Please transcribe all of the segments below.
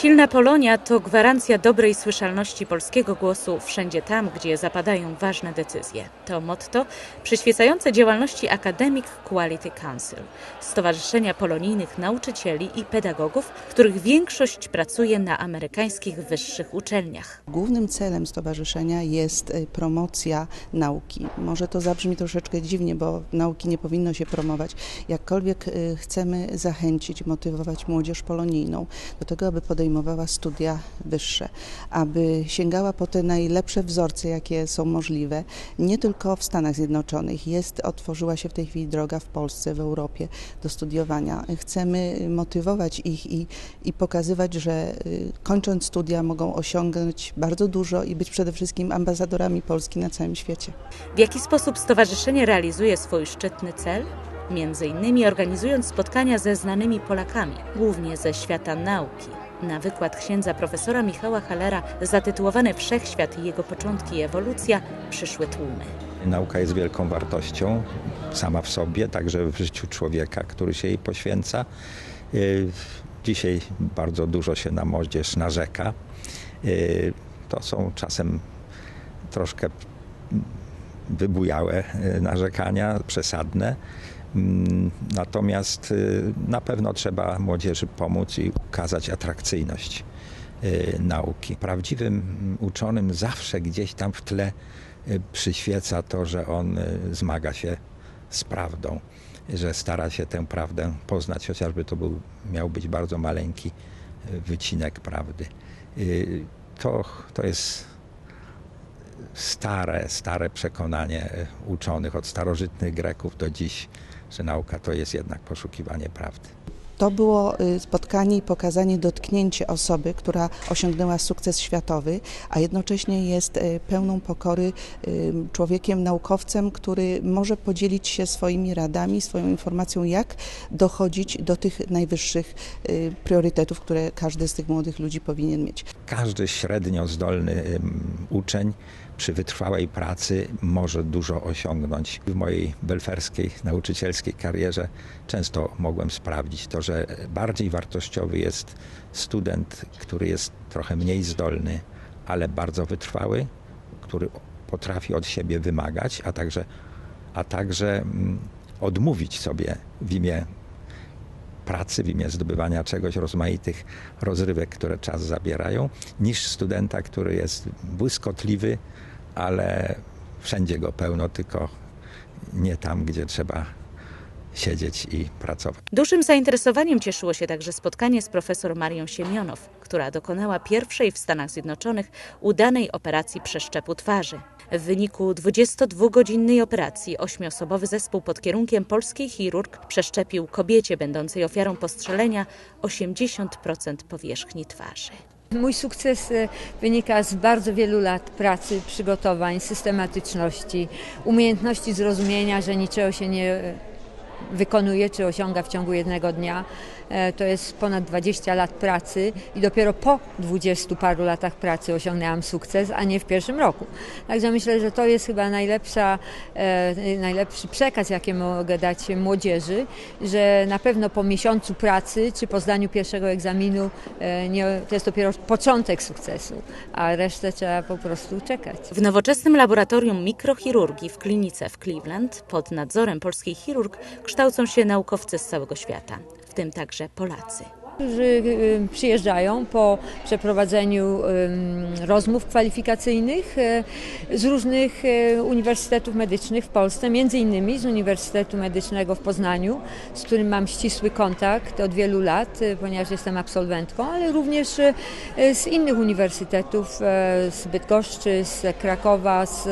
Silna Polonia to gwarancja dobrej słyszalności polskiego głosu wszędzie tam, gdzie zapadają ważne decyzje. To motto przyświecające działalności Academic Quality Council, Stowarzyszenia Polonijnych Nauczycieli i Pedagogów, których większość pracuje na amerykańskich wyższych uczelniach. Głównym celem stowarzyszenia jest y, promocja nauki. Może to zabrzmi troszeczkę dziwnie, bo nauki nie powinno się promować. Jakkolwiek y, chcemy zachęcić, motywować młodzież polonijną do tego, aby podejmowała studia wyższe, aby sięgała po te najlepsze wzorce, jakie są możliwe, nie tylko w Stanach Zjednoczonych. Jest, otworzyła się w tej chwili droga w Polsce, w Europie do studiowania. Chcemy motywować ich i, i pokazywać, że y, kończąc studia mogą osiągnąć bardzo dużo i być przede wszystkim ambasadorami Polski na całym świecie. W jaki sposób stowarzyszenie realizuje swój szczytny cel? Między innymi organizując spotkania ze znanymi Polakami, głównie ze świata nauki. Na wykład księdza profesora Michała Halera zatytułowany Wszechświat i jego początki i ewolucja przyszły tłumy. Nauka jest wielką wartością sama w sobie, także w życiu człowieka, który się jej poświęca. Y, Dzisiaj bardzo dużo się na młodzież narzeka. Y, To są czasem troszkę wybujałe y, narzekania, przesadne. Mm, Natomiast y, na pewno trzeba młodzieży pomóc i ukazać atrakcyjność y, nauki. Prawdziwym mm, uczonym zawsze gdzieś tam w tle y, przyświeca to, że on zmaga się z prawdą, że stara się tę prawdę poznać, chociażby to był, miał być bardzo maleńki wycinek prawdy. To, to jest stare, stare przekonanie uczonych od starożytnych Greków do dziś, że nauka to jest jednak poszukiwanie prawdy. To było y, spotkanie i pokazanie, dotknięcie osoby, która osiągnęła sukces światowy, a jednocześnie jest y, pełną pokory y, człowiekiem, naukowcem, który może podzielić się swoimi radami, swoją informacją, jak dochodzić do tych najwyższych priorytetów, które każdy z tych młodych ludzi powinien mieć. Każdy średnio zdolny uczeń przy wytrwałej pracy może dużo osiągnąć. W mojej belferskiej nauczycielskiej karierze często mogłem sprawdzić to, że bardziej wartościowy jest student, który jest trochę mniej zdolny, ale bardzo wytrwały, który potrafi od siebie wymagać, a także, a także mm, odmówić sobie w imię pracy, w imię zdobywania czegoś, rozmaitych rozrywek, które czas zabierają, niż studenta, który jest błyskotliwy, ale wszędzie go pełno, tylko nie tam, gdzie trzeba siedzieć i pracować. Dużym zainteresowaniem cieszyło się także spotkanie z profesor Marią Siemionow, która dokonała pierwszej w Stanach Zjednoczonych udanej operacji przeszczepu twarzy. W wyniku 22-godzinnej operacji ośmiosobowy zespół pod kierunkiem polskiej chirurg przeszczepił kobiecie będącej ofiarą postrzelenia 80% powierzchni twarzy. Mój sukces e, wynika z bardzo wielu lat pracy, przygotowań, systematyczności, umiejętności zrozumienia, że niczego się nie wykonuje czy osiąga w ciągu jednego dnia. E, To jest ponad 20 lat pracy i dopiero po 20 paru latach pracy osiągnęłam sukces, a nie w pierwszym roku. Także myślę, że to jest chyba najlepsza, e, najlepszy przekaz, jaki mogę dać młodzieży, że na pewno po miesiącu pracy czy po zdaniu pierwszego egzaminu e, nie, to jest dopiero początek sukcesu, a resztę trzeba po prostu czekać. W nowoczesnym laboratorium mikrochirurgii w klinice w Cleveland pod nadzorem polskiej chirurg kształcą się naukowcy z całego świata, w tym także Polacy. którzy przyjeżdżają po przeprowadzeniu rozmów kwalifikacyjnych y, z różnych y, uniwersytetów medycznych w Polsce, między innymi z Uniwersytetu Medycznego w Poznaniu, z którym mam ścisły kontakt od wielu lat, y, ponieważ jestem absolwentką, ale również z innych uniwersytetów, z Bydgoszczy, z Krakowa, z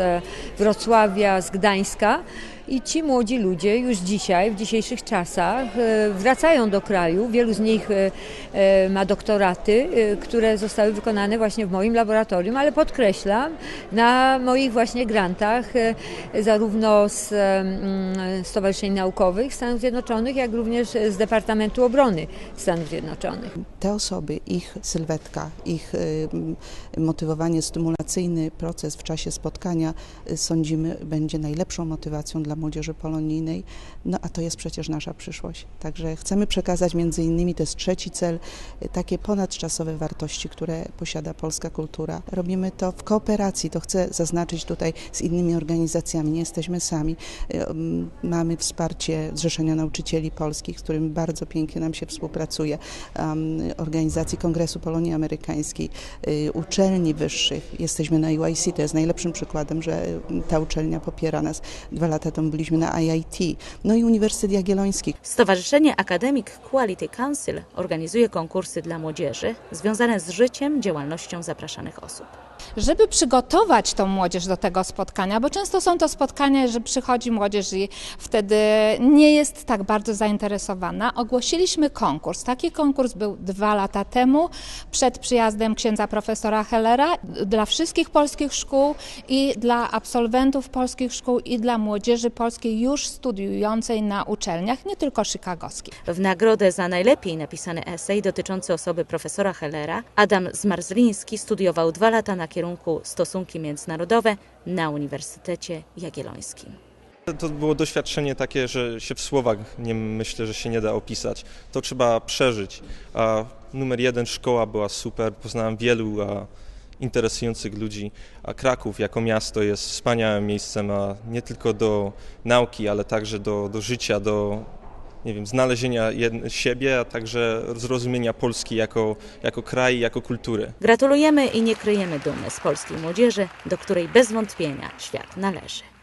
Wrocławia, z Gdańska. I ci młodzi ludzie już dzisiaj, w dzisiejszych czasach, e, wracają do kraju. Wielu z nich e, e, ma doktoraty, które zostały wykonane właśnie w moim laboratorium, ale podkreślam, na moich właśnie grantach, zarówno z mm, Stowarzyszeń Naukowych Stanów Zjednoczonych, jak również z Departamentu Obrony Stanów Zjednoczonych. Te osoby, ich sylwetka, ich motywowanie, stymulacyjny proces w czasie spotkania sądzimy będzie najlepszą motywacją dla młodzieży polonijnej, no a to jest przecież nasza przyszłość. Także chcemy przekazać między innymi, to jest trzeci cel, y, takie ponadczasowe wartości, które posiada polska kultura. Robimy to w kooperacji, to chcę zaznaczyć tutaj z innymi organizacjami, nie jesteśmy sami. Y, Mamy wsparcie Zrzeszenia Nauczycieli Polskich, z którym bardzo pięknie nam się współpracuje, organizacji Kongresu Polonii Amerykańskiej, y, uczelni wyższych. Jesteśmy na UIC, to jest najlepszym przykładem, że ta uczelnia popiera nas. Dwa lata temu byliśmy na IIT, no i Uniwersytet Jagielloński. Stowarzyszenie Academic Quality Council organizuje konkursy dla młodzieży związane z życiem, działalnością zapraszanych osób. Żeby przygotować tą młodzież do tego spotkania, bo często są to spotkania, że przychodzi młodzież i wtedy nie jest tak bardzo zainteresowana. Ogłosiliśmy konkurs. Taki konkurs był dwa lata temu, przed przyjazdem księdza profesora Hellera, dla wszystkich polskich szkół i dla absolwentów polskich szkół i dla młodzieży polskiej już studiującej na uczelniach, nie tylko chicagowskich. W nagrodę za najlepiej napisany esej dotyczący osoby profesora Hellera Adam Zmarzliński studiował dwa lata na kierunku Stosunki Międzynarodowe na Uniwersytecie Jagiellońskim. To było doświadczenie takie, że się w słowach nie myślę, że się nie da opisać. To trzeba przeżyć. A numer jeden szkoła była super, poznałem wielu a, interesujących ludzi. A Kraków jako miasto jest wspaniałym miejscem, a nie tylko do nauki, ale także do, do życia, do nie wiem, znalezienia siebie, a także zrozumienia Polski jako, jako kraj, jako kultury. Gratulujemy i nie kryjemy dumy z polskiej młodzieży, do której bez wątpienia świat należy.